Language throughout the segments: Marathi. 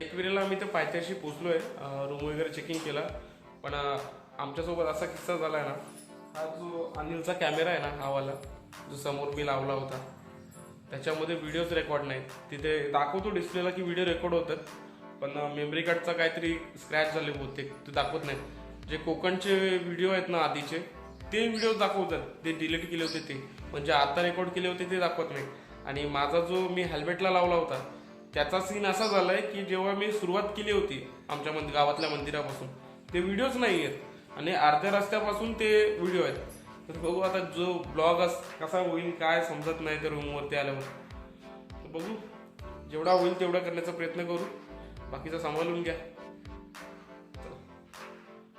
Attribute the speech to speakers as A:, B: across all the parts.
A: एकविरेला आम्ही तर पायथ्याशी पोचलो आहे रूम वगैरे चेकिंग केला. पण आमच्यासोबत असा किस्सा झाला आहे ना हा जो अनिलचा कॅमेरा आहे ना हा वाला जो समोर मी लावला होता त्याच्यामध्ये व्हिडिओज रेकॉर्ड नाहीत. तिथे दाखवतो डिस्प्लेला की व्हिडिओ रेकॉर्ड होतात पण मेमरी कार्डचा काहीतरी स्क्रॅच झाले बहुतेक ते दाखवत नाही जे कोकणचे व्हिडिओ आहेत ना आधीचे ते व्हिडिओ दाखवतात. ते डिलीट केले होते ते. म्हणजे आता रेकॉर्ड केले होते ते दाखवत नाही आणि माझा जो मी हेल्मेटला लावला होता त्याचा सीन असा झालाय की जेव्हा मी सुरुवात केली होती आमच्या मंदिर गावातल्या मंदिरापासून ते व्हिडिओज नाही आहेत. आणि अर्ध्या रस्त्यापासून ते व्हिडिओ आहेत. तर बघू आता जो ब्लॉग अस कसा होईल काय समजत नाही तर रूमवरती आल्यावर. तर बघू. जेवढा होईल तेवढा करण्याचा प्रयत्न करू. बाकीचा सांभाळून घ्या.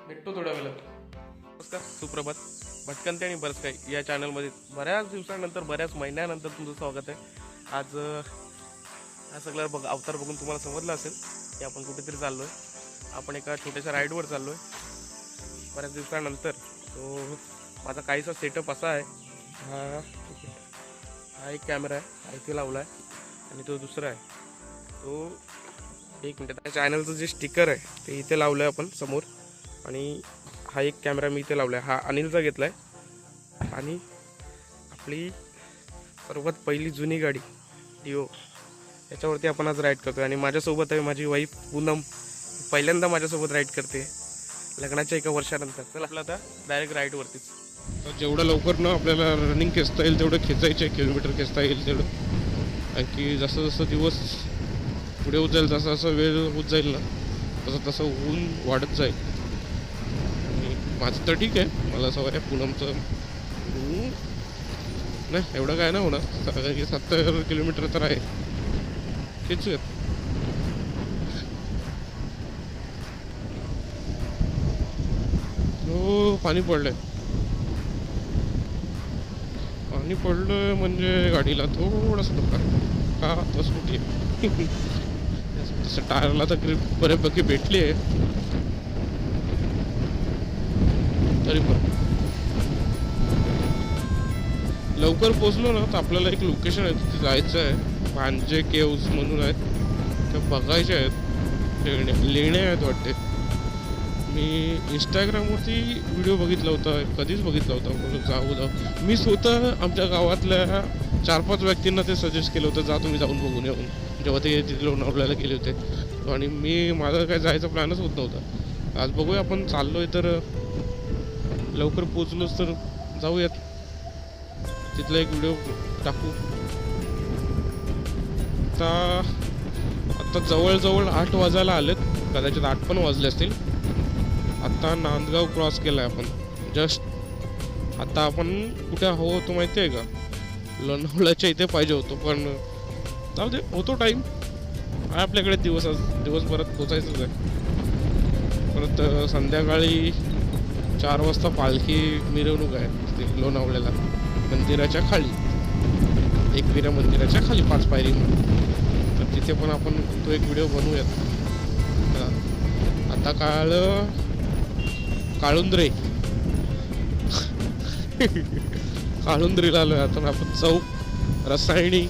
A: भेटतो थोड्या वेळात. नमस्कार सुप्रभात. भटकंती आणि बरंच काही या चॅनलमध्ये बऱ्याच दिवसानंतर बऱ्याच महिन्यानंतर तुमचं स्वागत आहे. आज हा सगळा बघ अवतार बघून तुम्हाला समजलं असेल की आपण कुठेतरी चाललो आहे आपण एका छोट्याशा राईडवर चाललो आहे बऱ्याच दिवसानंतर. तो माझा काहीसा सेटअप असा आहे. हा हा एक कॅमेरा आहे. हा इथे लावला आहे आणि तो दुसरा आहे. तो एक मिनटं त्या चॅनलचं जे स्टिकर आहे ते इथे लावलं आहे आपण समोर. आणि हा एक कॅमेरा मी इथे लावला आहे हा अनिलचा घेतला आहे आणि आपली सर्वात पहिली जुनी गाडी डिओ याच्यावरती आपण आज राईड करतोय. आणि माझ्यासोबत आहे माझी वाईफ पूनम. पहिल्यांदा माझ्यासोबत राईड करते. लग्नाच्या एका वर्षानंतर. चला. आपलं आता डायरेक्ट राईडवरतीच जेवढं लवकर ना आपल्याला रनिंग खेचता येईल तेवढं खेचायचे किलोमीटर खेचता येईल तेवढं. की जसं जसं दिवस पुढे होत जाईल जसं जसं वेळ होत जाईल ना. तसं तसं ऊन वाढत जाईल. आणि माझं तर ठीक आहे. मला सवय आहे पूनमचं ऊन नाही एवढं काय ना होणार. कारण की सत्तर किलोमीटर तर आहे. खेचूयात हो पाणी पडलंय. पाणी पडलं म्हणजे गाडीला थोडासा धोका का? तर स्कूटी आहे. तसं टायरला तर ग्रीप बऱ्यापैकी भेटली आहे. तरी पण. लवकर पोचलो ना तर आपल्याला एक लोकेशन आहे तिथे जायचं आहे. पांजे केव्स म्हणून आहेत. ते बघायचे आहेत. लेण्या लेण्या आहेत वाटते. मी इंस्टाग्रामवरती व्हिडिओ बघितला होता. कधीच बघितला होता. म्हणून जाऊ जाऊ मी स्वतः आमच्या गावातल्या चार पाच व्यक्तींना ते सजेस्ट केलं होतं जा तुम्ही जाऊन बघून येऊन जेव्हा ते तिथे लोणावळ्याला गेले होते. आणि मी माझा काय जायचा प्लॅनच होत नव्हता. आज बघूया आपण चाललोय तर लवकर पोचलोच तर जाऊयात. तिथला एक व्हिडिओ टाकू. आता आता जवळजवळ आठ वाजायला आलेत. कदाचित आठ पण वाजले असतील. आता नांदगाव क्रॉस केलाय आपण. जस्ट आता आपण कुठे हवं होतो माहिती आहे का? लोणावळ्याच्या इथे पाहिजे होतो पण जाऊ दे होतो टाईम आहे आपल्याकडे दिवस आज दिवसभरात पोचायचंच आहे. परत संध्याकाळी चार वाजता पालखी मिरवणूक आहे. लोणावळ्याला मंदिराच्या खाली. एकविरा मंदिराच्या खाली पाच पायरी तर तिथे पण आपण तो एक व्हिडिओ बनवूयात. आता काळ काळुंद्रे. काळुंद्रीला आलोय आता आपण चौक रसायणी.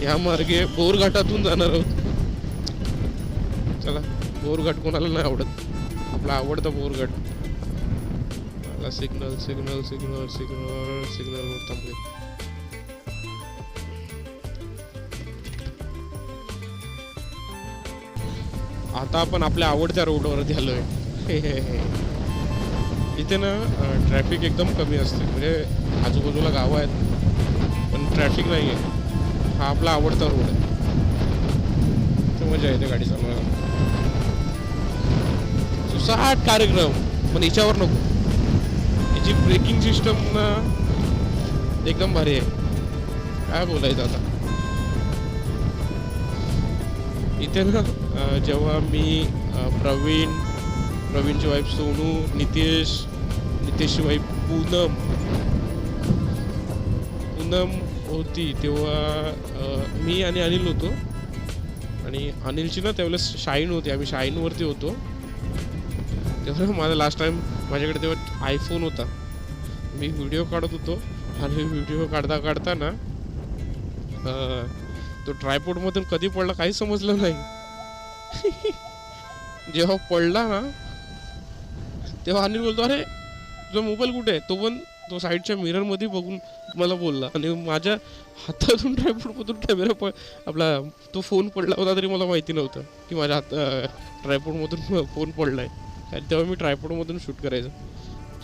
A: ह्या मार्गे बोरघाटातून जाणार आहोत. चला बोरघाट कोणाला नाही आवडत. आपला आवडता बोरघाट. मला signal signal signal signal signal थांबले आता आपण आपल्या आवडत्या रोडवरती आलोय. इथे ना ट्रॅफिक एकदम कमी असते. म्हणजे आजूबाजूला गावं आहेत पण ट्रॅफिक नाही आहे हा आपला आवडता रोड आहे. तर मजा येते गाडी चालवायला. सुसाट कार्यक्रम पण याच्यावर नको. याची ब्रेकिंग सिस्टम ना एकदम भारी आहे. काय बोलायचं आता? इथे ना जेव्हा मी प्रवीण प्रवीणची वाईफ सोनू नितेश नितेशची वाईफ पूनम पूनम होती तेव्हा मी आणि अनिल होतो. आणि अनिलची ना त्यावेळेस शाईन होती आम्ही शाईनवरती होतो. तेव्हा माझा लास्ट टाईम माझ्याकडे तेव्हा आयफोन होता. मी व्हिडिओ काढत होतो आणि व्हिडिओ काढता काढताना तो ट्रायपोर्टमधून कधी पडला काही समजलं नाही.
B: जेव्हा पडला ना तेव्हा अनिल बोलतो अरे तुझा मोबाईल कुठे आहे? तो पण तो साईडच्या मिररमध्ये बघून मला बोलला. आणि माझ्या हातातून ट्रायपोडमधून कॅमेरा प आपला तो फोन पडला होता तरी मला माहिती नव्हतं की माझ्या हात ट्रायपोडमधून फोन पडला आहे आणि तेव्हा मी ट्रायपोडमधून शूट करायचं.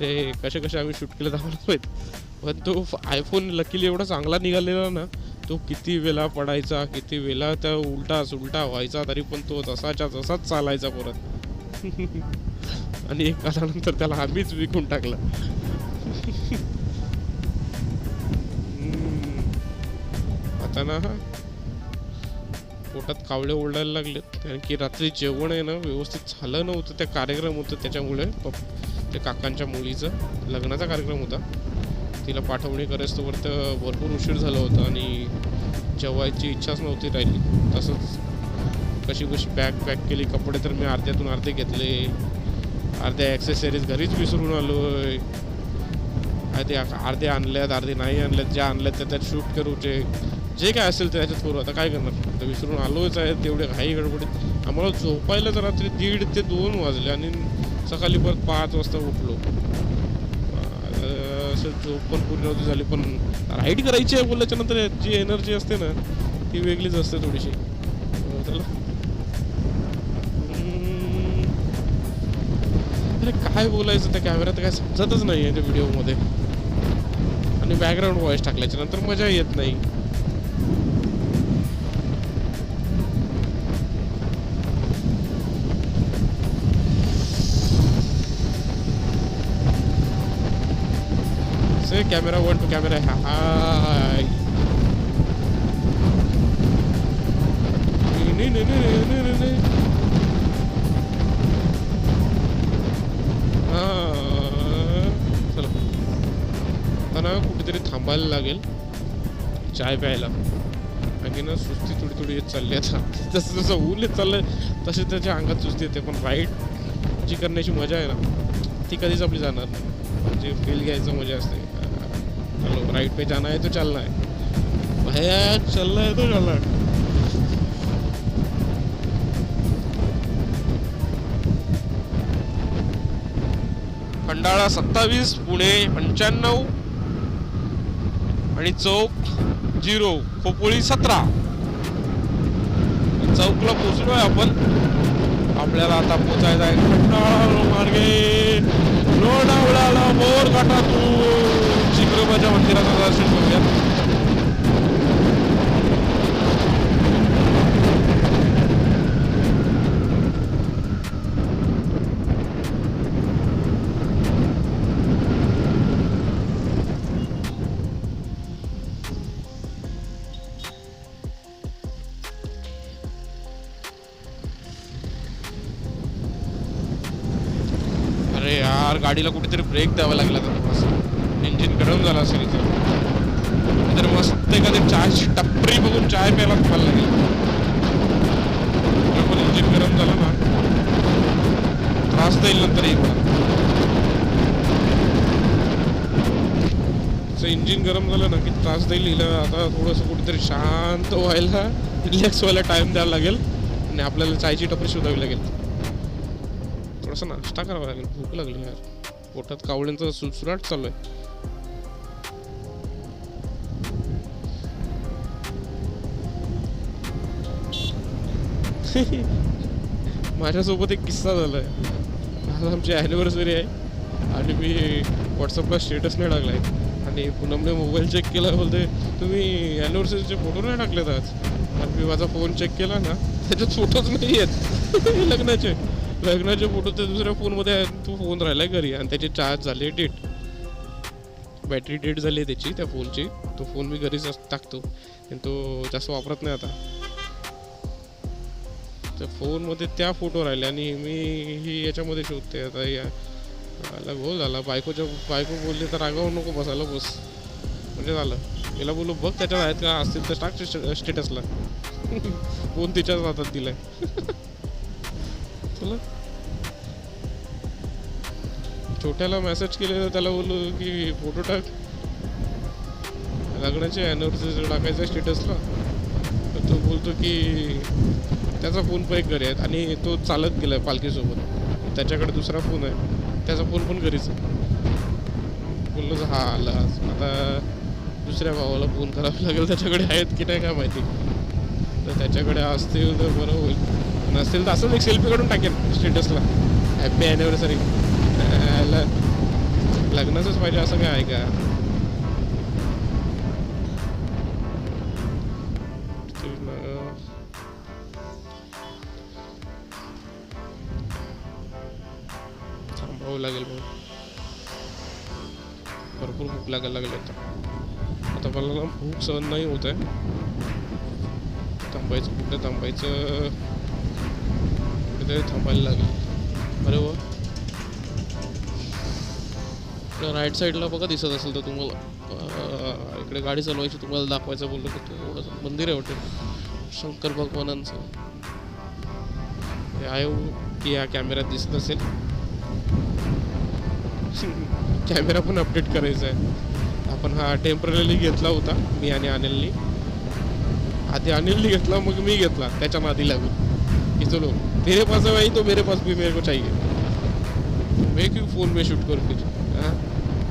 B: ते कसे कसे आम्ही शूट केलं तर आम्हाला पण तो आयफोन लकीली एवढा चांगला निघालेला ना तो किती वेळा पडायचा किती वेळा त्या उलटा सुलटा व्हायचा तरी पण तो जसाच्या तसाच चालायचा परत. आणि एक कालानंतर त्याला आम्हीच विकून टाकलं. आता ना पोटात कावळे ओरडायला लागलेत कारण की रात्री जेवण आहे ना व्यवस्थित झालं नव्हतं त्या कार्यक्रम होतं त्याच्यामुळे त्या ते काकांच्या मुलीचं लग्नाचा कार्यक्रम होता. तिला पाठवणी करायचं तर भरपूर उशीर झाला होता आणि जेवायची इच्छाच नव्हती राहिली तसंच कशी कशी बॅग पॅक केली कपडे तर मी अर्ध्यातून अर्धे घेतले. अर्ध्या ॲक्सेसरीज घरीच विसरून आलो अर्धे अर्धे आणल्यात अर्धे नाही आणल्यात ज्या आणल्यात त्या त्यात शूट करूचे जे काय असेल ते त्याच्यात करू. आता काय करणार? आता विसरून आलोच आहे तेवढे घाई गडबडीत. आम्हाला झोपायला तर रात्री दीड ते दोन वाजले आणि सकाळी परत पाच वाजता उठलो. पण पूर्ण नव्हती झाली. पण राईड करायची आहे बोलल्याच्या नंतर जी एनर्जी असते ना ती वेगळीच असते थोडीशी. चला. अरे काय बोलायचं त्या कॅमेऱ्यात काय समजतच नाही आहे त्या व्हिडिओमध्ये आणि बॅकग्राऊंड वॉइस टाकल्याच्या नंतर मजा येत नाही. Camera, camera to to camera hi हा. चला त्यांना कुठेतरी थांबायला लागेल चाय प्यायला आणि ना सुस्ती थोडी थोडी येत चालली आता जसं जसं ऊन येत चाललंय तसे त्याच्या अंगात सुस्ती येते पण राईड जी करण्याची मजा आहे ना ती कधीच आपली जाणार नाही म्हणजे फील घ्यायचं मजा असते चलो राइट पे जाना है तो चलना है। भैया चलना है तो चलना है। खंडाळा सत्तावीस पुणे पंच्याण्णव आणि चौक झिरो खोपोळी सतरा. चौकला पोचलोय आपण. आपल्याला आता पोचायचं आहे खंडाळा मार्गे. लोणावळ्याला बोर घाटातून. चित्रबाच्या मंदिराचं दर्शन करूया अरे यार गाडीला कुठेतरी ब्रेक द्यावा लागला तर इंजिन गरम झाला असेल इथं. तर मस्त एखादी चहाची टपरी बघून चाय प्यायला थांबायला लागेल. पण इंजिन गरम झालं ना. त्रास येईल नंतर एक. इंजिन गरम झालं ना की त्रास देईल हिला. आता थोडंसं कुठेतरी शांत व्हायला रिलॅक्स व्हायला टाइम द्यायला लागेल. आणि आपल्याला चायची टपरी शोधावी लागेल. थोडासा नाश्ता करावा लागेल. भूक लागली यार. पोटात कावळ्यांचा सुलसुलाट चालू आहे. माझ्यासोबत एक किस्सा झाला आहे आज आमची ॲनिव्हर्सरी आहे. आणि मी व्हॉट्सअपला स्टेटस नाही टाकला आहे आणि पूनमने मोबाईल चेक केला बोलते तुम्ही ॲनिव्हर्सरीचे फोटो नाही टाकलेत आज? आणि मी माझा फोन चेक केला ना त्याच्यात फोटोच नाही आहेत. लग्नाचे. लग्नाचे फोटो ते दुसऱ्या फोनमध्ये आहेत. तो फोन राहिला घरी आणि त्याचे चार्ज झाले डेट बॅटरी डेट झाली आहे त्याची त्या फोनची तो फोन मी घरीच टाकतो. आणि तो जास्त वापरत नाही आता. तर फोनमध्ये त्या फोटो राहिले आणि मी ही याच्यामध्ये शोधते आता या आला गोल झाला बायकोच्या बायको बोलली तर रागावर नको बसायला बस. म्हणजे झालं. तिला बोलू बघ त्याच्यात आहेत का? असतील तर टाक स्टेटसला. फोन तिच्याच हातात दिलाय. चला. छोट्याला मेसेज तर त्याला बोलू की फोटो टाक. लग्नाच्या अॅनिव्हर्सरी टाकायचं स्टेटसला तर तो बोलतो की त्याचा फोन पण एक घरी आहे आणि तो चालत गेलाय पालखीसोबत. त्याच्याकडे दुसरा फोन आहे. त्याचा फोन पण घरीच आहे. बोललो हा आला. आता दुसऱ्या भावाला फोन करावा लागेल. त्याच्याकडे आहेत की नाही काय माहिती. तर त्याच्याकडे असतील तर बरं होईल. नसतील तर असंच एक सेल्फी काढून टाकेन स्टेटसला हॅपी ॲनिव्हर्सरी लग्नाचंच पाहिजे असं काय आहे का? लागायला लागले आता आता मला ना भूक सहन नाही होत आहे. थांबायचं कुठं? थांबायचं कुठेतरी थांबायला लागेल. अरे व. राईट साईडला बघा दिसत असेल तर तुम्हाला. इकडे गाडी चालवायची तुम्हाला दाखवायचं बोललो की ते मंदिर आहे वाटेल शंकर भगवानांचं. आहे हो, की या कॅमेऱ्यात दिसत असेल. कॅमेरा पण अपडेट करायचा आहे आपण हा टेंपररी घेतला होता मी आणि अनिलनी आधी अनिलनी घेतला मग मी घेतला त्याच्या नादी लागून की चलो तेरे पास है भाई तो मेरे पास भी मेरे को चाहिए मैं क्यों फोन में शूट करू फिर हां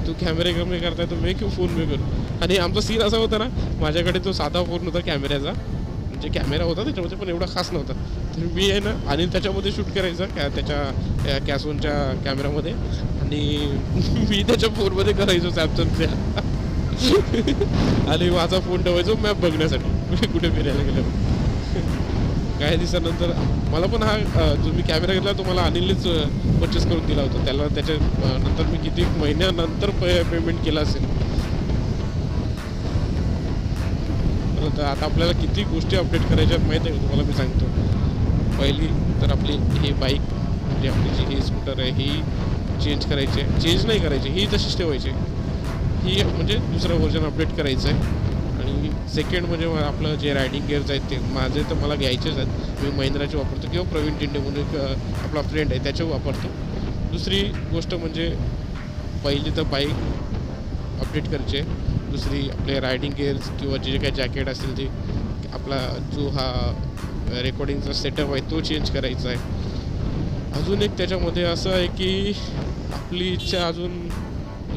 B: तू कॅमेरे कमी करताय तो मी क्यों फोन मी करू आणि आमचा सीन असा होता ना माझ्याकडे तो साधा फोन होता कॅमेऱ्याचा म्हणजे कॅमेरा होता त्याच्यामध्ये पण एवढा खास नव्हता तर मी आहे ना आणि त्याच्यामध्ये शूट करायचा त्या त्याच्या कॅसोनच्या कॅमेरामध्ये आणि मी त्याच्या फोनमध्ये करायचो सॅमसंगच्या आणि माझा फोन ठेवायचो मॅप बघण्यासाठी. कुठे फिरायला गेलो. काही दिवसानंतर मला पण हा जो मी कॅमेरा घेतला तो मला अनिलनेच परचेस करून दिला होता. त्याला त्याच्या नंतर मी किती महिन्यानंतर पेमेंट केला असेल. तर आता आपल्याला किती गोष्टी अपडेट करायच्या आहेत माहिती आहे तुम्हाला? मी सांगतो. पहिली तर आपली ही बाईक म्हणजे आपली जी ही स्कूटर आहे ही चेंज करायची. आहे चेंज नाही करायची. ही तशीच ठेवायची. ही म्हणजे दुसरं व्हर्जन अपडेट करायचं आहे आणि सेकंड म्हणजे आपलं जे रायडिंग गेअर्स आहेत ते माझे तर मला घ्यायचेच आहेत. मी महिंद्राचे वापरतो किंवा प्रवीण टिंडे म्हणून एक आपला फ्रेंड आहे त्याचे वापरतो. दुसरी गोष्ट म्हणजे पहिली तर बाईक अपडेट करायची. आहे दुसरी आपले रायडिंग गेअर्स किंवा जे काही जॅकेट असेल ते आपला जो हा रेकॉर्डिंगचा सेटअप आहे तो चेंज करायचा आहे. अजून एक त्याच्यामध्ये असं आहे की आपली इच्छा अजून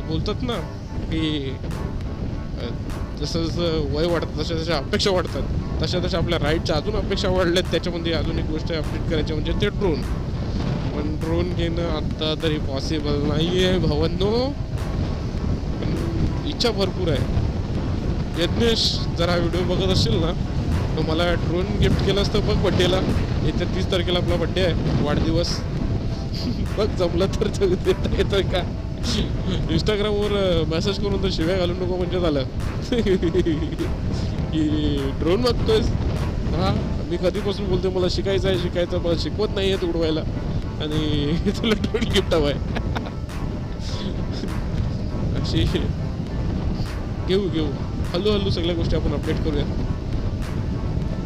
B: बोलतात ना की जसं जसं वय वाढतं तशा तशा अपेक्षा वाढतात. तशा तशा आपल्या राईटच्या अजून अपेक्षा वाढल्यात. त्याच्यामध्ये अजून एक गोष्ट अपडेट करायची म्हणजे ते ड्रोन पण ड्रोन घेणं आत्ता तरी पॉसिबल नाही आहे भावांनो. पण इच्छा भरपूर आहे. यज्ञेश जर हा व्हिडिओ बघत असेल ना? तर मला ड्रोन गिफ्ट केलं असतं बघ बड्डेला येत्या तीस तारखेला आपला बड्डे आहे. वाढदिवस. बघ जमलं तर देता येतं का? इंस्टाग्रामवर मेसेज करून तर शिव्या घालून नको म्हणजे झालं. की ड्रोन मागतोयस हा मी कधीपासून बोलतोय मला शिकायचं आहे शिकायचं मला शिकवत नाही आहे उडवायला. आणि तुला ड्रोन गिफ्ट हवं आहे. अशी. घेऊ घेऊ. हल्लू हल्लू सगळ्या गोष्टी आपण अपडेट करूया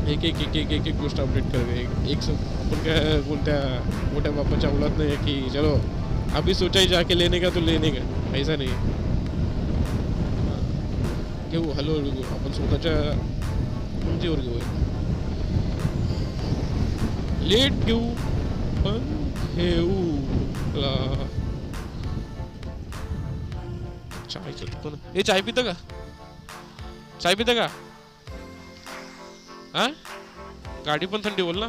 B: एक एक एक एक एक एक गोष्ट अपडेट करवे. एक एक आपण काय कोणत्या मोठ्या बापाच्या औलाद नाही आहे की चलो अभी सोचा ही जाके लेने का तो लेने का ऐसा नाही. घेऊ हळूहळू घेऊ. आपण स्वतःच्या उंचीवर घेऊ लेट घेऊ पण घेऊ. ला चायचं हे चाय पितं का? चाय पितं का? हा? गाडी पण थंडी बोल ना.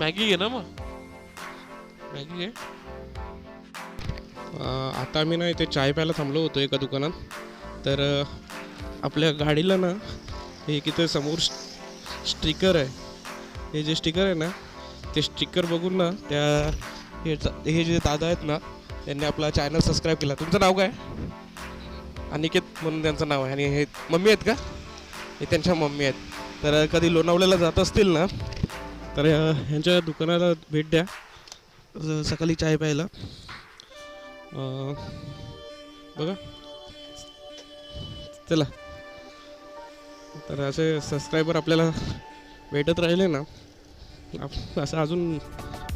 B: मॅगी घे ना मग. मॅगी घे. आता आम्ही ना इथे चाय प्यायला थांबलो होतो एका दुकानात. तर आपल्या गाडीला ना हे इथे समोर स्टिकर आहे. हे जे स्टिकर आहे ना ते स्टिकर बघून ना त्या हे हे जे दादा आहेत ना त्यांनी आपला चॅनल सबस्क्राईब केला. तुमचं नाव काय? अनिकेत म्हणून त्यांचं नाव आहे. आणि हे मम्मी आहेत का? हे त्यांच्या मम्मी आहेत. तर कधी लोणावळ्याला जात असतील ना तर ह्यांच्या दुकानाला भेट द्या. सकाळी चाय प्यायला. बघा. चला. तर असे सबस्क्रायबर आपल्याला भेटत राहिले ना आप- असं अजून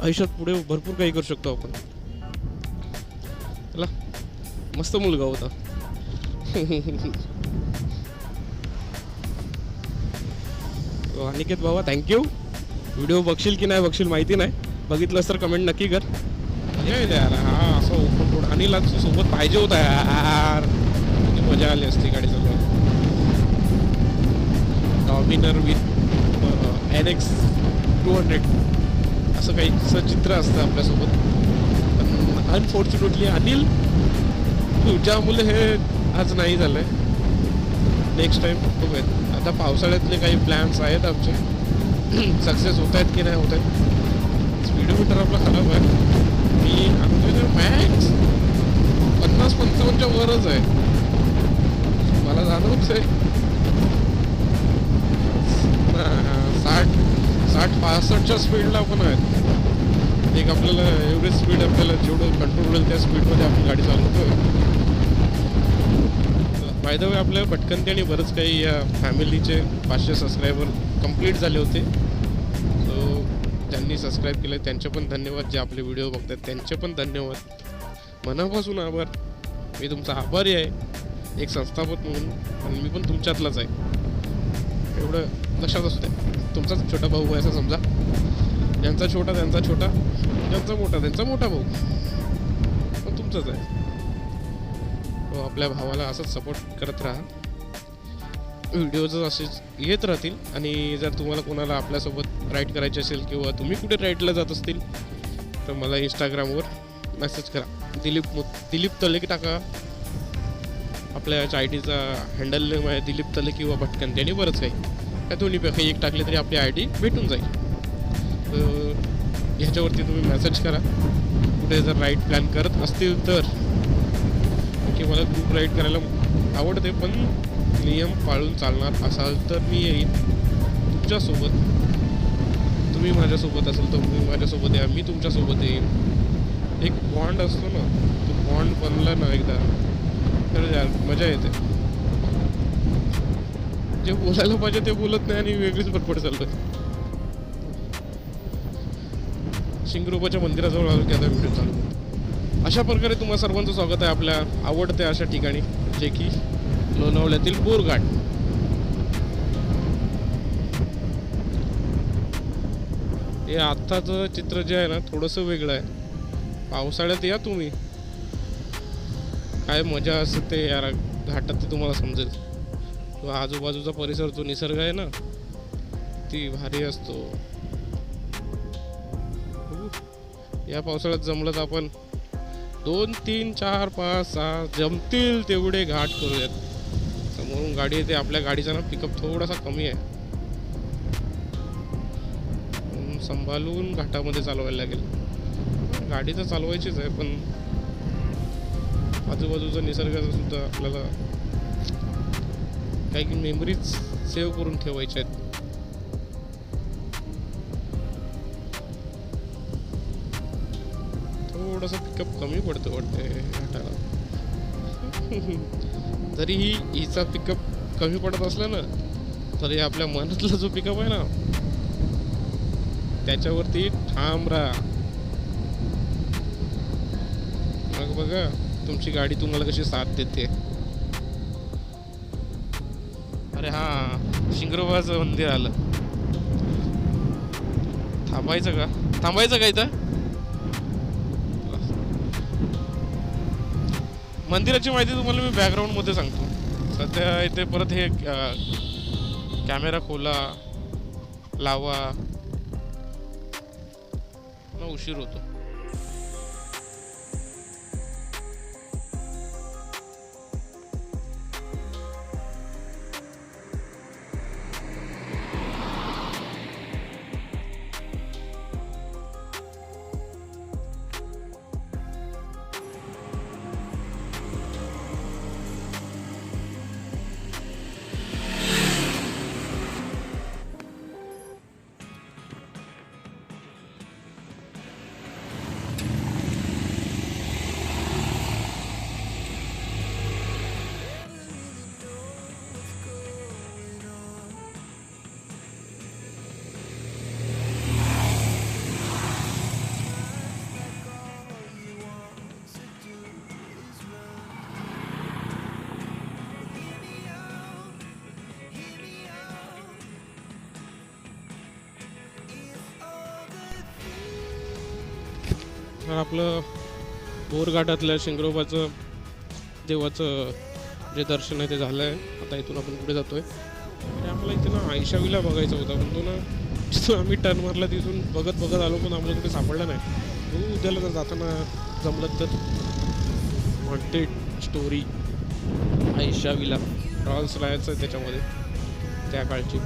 B: आयुष्यात पुढे भरपूर काही करू शकतो आपण. चला. मस्त मुलगा होता. अनिकेत बाबा थँक्यू व्हिडिओ बघशील की नाही बघशील माहिती नाही. बघितलंस तर कमेंट नक्की कर. येते यार हा असं ओपन रोड अनिल आज सोबत पाहिजे होता यार. मजा आली असती गाडी चालवायला Dominar with N X two hundred असं काही असं चित्र असतं आपल्यासोबत. पण अनफॉर्च्युनेटली अनिल तुझ्यामुळे हे आज नाही झालं आहे नेक्स्ट टाईम बघूयात. आता पावसाळ्यातले काही प्लॅन्स आहेत आमचे. सक्सेस होत आहेत की नाही होत आहेत. स्पीडोमीटर आपला खराब आहे. मी आमच्याकडे मॅक्स पन्नास पंचावन्नच्या वरच आहे. मला जाणवच आहे साठ साठ पासष्टच्या स्पीडला पण आहेत. एक आपल्याला एवढी स्पीड आपल्याला जेवढं कंट्रोल होईल त्या स्पीडमध्ये आपण गाडी चालवतो फायदा वे आपल्या पटकन आणि बरंच काही या फॅमिलीचे पाचशे सबस्क्रायबर कंप्लीट झाले होते. सो ज्यांनी सबस्क्राईब केले त्यांचे पण धन्यवाद. जे आपले व्हिडिओ बघतात त्यांचे पण धन्यवाद. मनापासून आभार. मी तुमचा आभारी आहे. एक संस्थापक म्हणून आणि मी पण तुमच्यातलाच आहे. एवढं लक्षात असू द्या तुमचाच छोटा भाऊ आहे असं समजा. ज्यांचा छोटा त्यांचा छोटा. ज्यांचा मोठा त्यांचा मोठा भाऊ. पण तुमचाच आहे. व आपल्या भावाला असंच सपोर्ट करत राहा. व्हिडिओज असेच येत राहतील आणि जर तुम्हाला कोणाला आपल्यासोबत राईड करायची असेल किंवा तुम्ही कुठे राईडला जात असतील तर मला इंस्टाग्रामवर मेसेज करा. दिलीप दिलीप तलेक टाका. आपल्या आय डीचा हँडल नेम आहे दिलीप तले किंवा भटकन त्याने बरंच काही. त्या दोन्हीपैकी एक टाकले तरी आपली आय डी भेटून जाईल. तर ह्याच्यावरती तुम्ही मेसेज करा. कुठे जर राईड प्लॅन करत असतील तर. की मला ग्रुप राईड करायला आवडते पण नियम पाळून चालणार असाल तर मी येईन तुमच्यासोबत. तुम्ही माझ्यासोबत असाल तर तुम्ही माझ्यासोबत या मी तुमच्यासोबत येईन. एक बॉन्ड असतो ना तो बॉन्ड बनला ना एकदा तर यार मजा येते. जे बोलायला पाहिजे ते बोलत नाही आणि वेगळीच बडबड चालतं. शिंगरोबाच्या मंदिराजवळ आलो की आता व्हिडिओ चालू होतो. अशा प्रकारे तुम्हा सर्वांचं स्वागत आहे आपल्या आवडत्या अशा ठिकाणी जे की लोणावळ्यातील बोरघाट. हे आत्ताचं चित्र जे आहे ना थोडंसं वेगळं आहे. पावसाळ्यात या तुम्ही. काय मजा असते ते यार घाटात ते तुम्हाला समजेल. तो आजूबाजूचा परिसर जो निसर्ग आहे ना ती भारी असतो. या पावसाळ्यात जमलं तर आपण दोन तीन चार पाच सहा जमतील तेवढे घाट करूयात. समोरून गाडी येते आपल्या गाडीचा ना पिकअप थोडासा कमी आहे. म्हणून सांभाळून घाटामध्ये चालवायला लागेल. गाडी तर चालवायचीच आहे पण आजूबाजूचा निसर्गाचा सुद्धा आपल्याला काही मेमरीज सेव्ह करून ठेवायच्या आहेत. पिकअप कमी पडतो वाटते घाटाला जरी ही हिचा पिकअप कमी पडत असला ना तरी आपल्या मनातला जो पिकअप आहे ना त्याच्यावरती ठाम राहा. मग बघा तुमची गाडी तुम्हाला कशी साथ देते. अरे हा शिंगरोबाचं मंदिर आलं. थांबायचं का? थांबायचं का इथं? मंदिराची माहिती तुम्हाला मी बॅकग्राऊंडमध्ये सांगतो. सध्या इथे परत हे कॅमेरा खोला लावा. उशीर होतो. तर आपलं बोरघाटातलं शिंगरोबाचं देवाचं जे दर्शन आहे ते झालं आहे आता इथून आपण पुढे जातो आणि आम्हाला इथे ना आयशावीला बघायचा होता पण तो ना जिथून आम्ही टर्न मारला तिथून बघत बघत आलो पण आम्हाला कुठे सापडला नाही. बघू उद्याला जर जाताना जमलं तर. Wanted story आयशावीला. रॉल्स राहायचं आहे त्याच्यामध्ये. त्या काळची.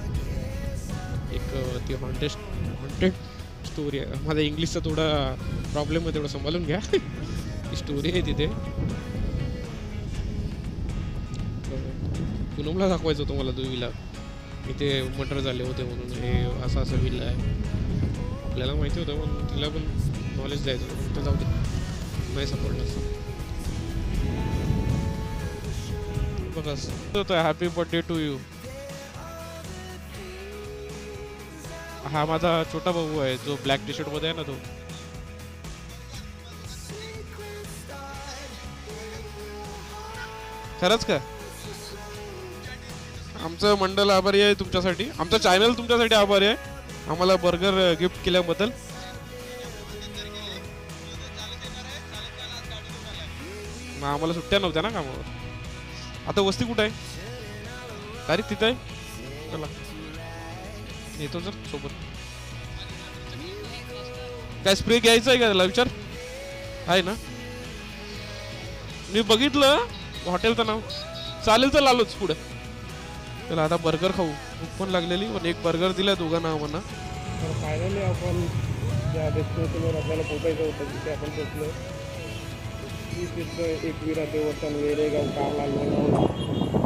B: एक ती हॉन्टेस्ट स्टोरी आहे. माझा इंग्लिशचा थोडा प्रॉब्लेम आहे तेवढं सांभाळून घ्या. स्टोरी आहे तिथे. पूनमला दाखवायचं होतं मला तो विला इथे मटर झाले होते म्हणून. हे असं असं विला आहे. आपल्याला माहिती होतं पण तिला पण नॉलेज द्यायचं तर जाऊ दे. नाही सापडलं. बघा हॅपी बर्थडे टू यू हा माझा छोटा भाऊ आहे जो ब्लॅक टी शर्टमध्ये आहे ना तो. खरंच का? आमचं मंडळ आभारी आहे तुमच्यासाठी. आमचं चॅनल तुमच्यासाठी आभारी आहे. आम्हाला बर्गर गिफ्ट uh, केल्याबद्दल. मग आम्हाला सुट्ट्या नव्हत्या ना कामावर. आता वस्ती कुठं आहे? तारीख तिथं आहे? चला. येतो सर सोबत. काय स्प्रे घ्यायचा आहे का त्याला? विचार. आहे ना? मी बघितलं हॉटेलचं नाव. चालेल तर आलोच पुढे. चला आता बर्गर खाऊ. भूक पण लागलेली पण एक बर्गर दिला दोघांना आम्हाला.
C: तर फायनली आपण ज्या डेस्टिनेशनवर आपल्याला पोचायचं होतं तिथे आपण पोचलो एक एकविरा देवस्थान वेरेगाव कार लोणावळा